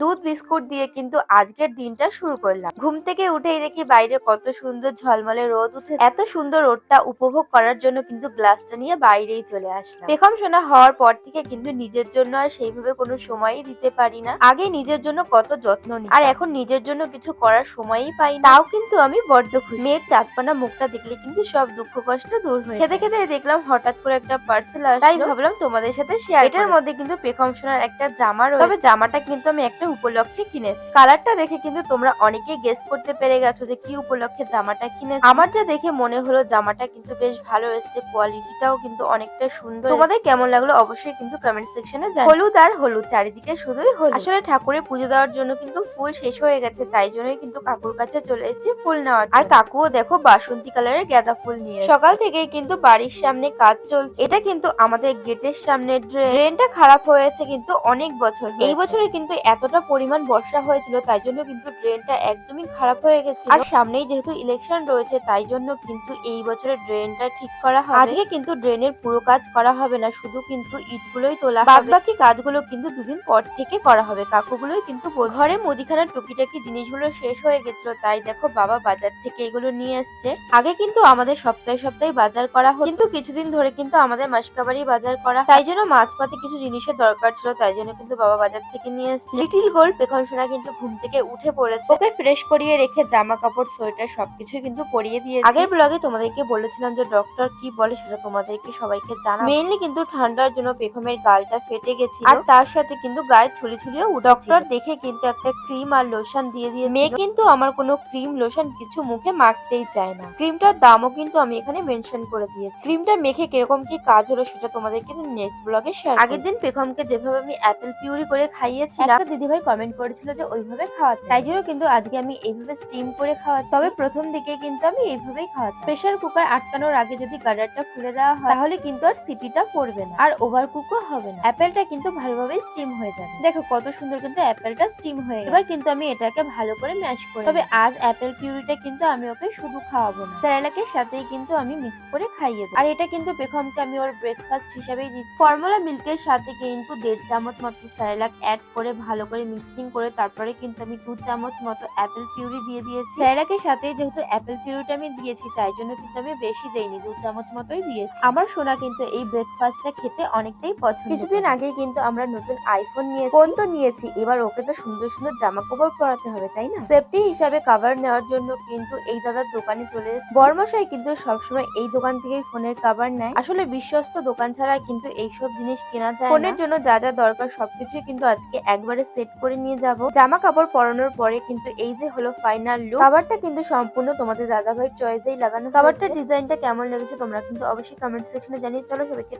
দুধ বিস্কুট দিয়ে কিন্তু আজকের দিনটা শুরু করলাম। ঘুম থেকে উঠেই দেখি বাইরে কত সুন্দর ঝলমলে রোদ উঠে এত সুন্দর রোদটা উপভোগ করার জন্য কিন্তু গ্লাসটা নিয়ে বাইরেই চলে আসলাম। বেগম সোনা হওয়ার পর থেকে কিন্তু নিজের জন্য আর সেইভাবে কোনো সময়ই দিতে পারি না। আগে নিজের জন্য কত যত্ন নিই আর এখন নিজের জন্য কিছু করার সময়ই পাই না। তাও কিন্তু আমি বড্ড খুশি। মেয়ের চাঁদপানা মুখটা দেখলে কিন্তু সব দুঃখ কষ্ট দূর হয়ে খেতে খেতে দেখলাম হঠাৎ করে একটা পার্সেল আসলো। তাই ভাবলাম তোমাদের সাথে শেয়ার এটার মধ্যে কিন্তু পেখম সোনার একটা জামা রয়েছে। তবে জামাটা কিন্তু আমি একটা উপলক্ষে কিনেছি। কালারটা দেখে কিন্তু তোমরা অনেকে গেস করতে পেরে গেছো যে কি উপলক্ষে জামাটা কিনেছি। আমার যা দেখে মনে হলো জামাটা কিন্তু বেশ ভালো এসেছে কোয়ালিটিটাও কিন্তু অনেকটা সুন্দর তোমাদের কেমন লাগল অবশ্যই কিন্তু কমেন্ট সেকশনে জানাও। হলুদ আর হলুদ চারিদিকে শুধুই হলুদ। আসলে ঠাকুরের পুজো দেওয়ার জন্য কিন্তু ফুল শেষ হয়ে গেছে তাই জন্যই কিন্তু কাকুর কাছে চলে এসেছি ফুল নেওয়ার আর কাকুও দেখো বাসন্তী কালারের গাঁদা ফুল নিয়ে সকাল থেকেই কিন্তু বাড়ির সামনে কাজ চলছে। এটা কিন্তু আমাদের গেটের সামনে ড্রেন ড্রেনটা খারাপ হয়েছে কিন্তু অনেক বছর এই বছরে কিন্তু এতটা পরিমাণ বর্ষা হয়েছিল, তাই জন্য কিন্তু ড্রেনটা একদমই খারাপ হয়ে গেছে আর সামনেই যেহেতু ইলেকশন রয়েছে, তাই জন্য কিন্তু এই বছরে ড্রেনটা ঠিক করা হবে। আজকে কিন্তু ড্রেনের পুরো কাজ করা হবে না, শুধু কিন্তু ইটগুলোই তোলা বাদ বাকি কাজগুলো কিন্তু দুদিন পর থেকে করা হবে। কাকুগুলোই কিন্তু ঘরে মুদিখানার টুকিটাকি জিনিসগুলো শেষ হয়ে গেছিল, তাই দেখো বাবা বাজার থেকে এগুলো নিয়ে এসছে। আগে কিন্তু আমাদের সপ্তাহে সপ্তাহে বাজার করা হতো, কিন্তু কিছুদিন ধরে কিন্তু আমাদের মাসকাবারি বাজার করা তাই জন্য মাছপাতি কিছু জিনিসের দরকার ছিল, তাই জন্য কিন্তু বাবা বাজার থেকে নিয়ে এসছে। লিটিল গোল্ড পেখন সোনা কিন্তু ঘুম থেকে উঠে পড়েছে। ওকে ফ্রেশ করিয়ে রেখে জামা কাপড় সোয়েটার সবকিছুই কিন্তু পরিয়ে দিয়েছে। আগের ব্লগে তোমাদেরকে বলেছিলাম যে ডক্টর কি বলে সেটা তোমাদেরকে সবাইকে জানা মেইনলি কিন্তু ঠান্ডার জন্য পেখমের গালটা ফেটে গেছে আর তার সাথে কিন্তু গায়ে ছুলি ছুলিও ডক্টর দেখে কিন্তু একটা ক্রিম আর লোশন দিয়ে দিয়েছে মেয়ে কিন্তু আমার কোনো ক্রিম লোশন কিছু মুখে মাখতেই চায় না। ক্রিমটার দামও কিন্তু আমি এখানে মেনশন করে দিয়েছি। ক্রিমটা মেখে কীরকম কি কাজ হলো সেটা তোমাদের কিন্তু নেক্সট ব্লগে শেয়ার আগের দিন পেখমকে যেভাবে আমি অ্যাপেল পিউরি করে খাইয়েছিলাম একটা দিদিভাই কমেন্ট করেছিল যে ওইভাবে খাওয়াতে। তাই জন্য কিন্তু আজকে আমি এইভাবে স্টিম করে খাওয়াতে তবে প্রথম দিকে কিন্তু আমি এইভাবেই খাওয়াতাম। প্রেসার কুকার আটকানোর আগে যদি গার্ডারটা খুলে দেওয়া হয়, তাহলে কিন্তু আর সিটিটা পড়বে না। আর ওভার কুকও হবে না। অ্যাপেলটা কিন্তু ভালোভাবে স্টিম হয়ে যাবে। দেখো কত সুন্দর কিন্তু অ্যাপেলটা স্টিম হয়ে এবার কিন্তু আমি এটাকে ভালো করে ম্যাশ করে তবে আজ অ্যাপেল পিউরিটা কিন্তু আমি ওকে শুধু খাওয়াবো না। স্যারেলাকের সাথেই কিন্তু আমি মিক্স করে খাইয়ে দেবো। আর এটা কিন্তু বেখমকে আমি ওর ব্রেকফাস্ট হিসাবেই দিচ্ছি। ফর্মুলা মিল্কের সাথে কিন্তু দেড় চামচ মতো স্যারেলাক অ্যাড করে ভালো করে মিক্সিং করে তারপরে কিন্তু আমি দু চামচ মতো অ্যাপেল পিউরি দিয়ে দিয়েছি। স্যারেলাকের সাথে যেহেতু অ্যাপেল পিউরিটা আমি দিয়েছি তাই জন্য কিন্তু আমি বেশি দেইনি দু চামচ মতোই দিয়েছি। আমার সোনা কিন্তু এই ব্রেকফাস্টটা খেতে অনেকটাই পছন্দ কিছুদিন আগে কিন্তু আমরা নতুন আইফোন নিয়েছি। ফোন তো নিয়েছি এবার ওকে তো সুন্দর সুন্দর জামা কাপড় পরাতে হবে তাই না? সেফটি হিসাবে কভার নেওয়ার জন্য কিন্তু এই দাদার দোকানে চলে এসেছি। বর্মশাই কিন্তু সবসময় এই দোকান থেকেই ফোনের কভার নেয়। আসলে বিশ্বস্ত দোকান ছাড়া কিন্তু এইসব জিনিস কেনা যায় ফোনের জন্য যা যা দরকার সবকিছুই কিন্তু আজকে একবারে সেট করে নিয়ে যাব জামা কাপড় পরানোর পরে কিন্তু এই যে হলো ফাইনাল লুক খাবারটা কিন্তু সম্পূর্ণ তোমাদের দাদাভাইয়ের চয়েসেই লাগানো কভারটার ডিজাইনটা কেমন লেগেছে তোমরা কিন্তু অবশ্যই কমেন্ট সেকশনে জানিয়ে চলো সবাইকে।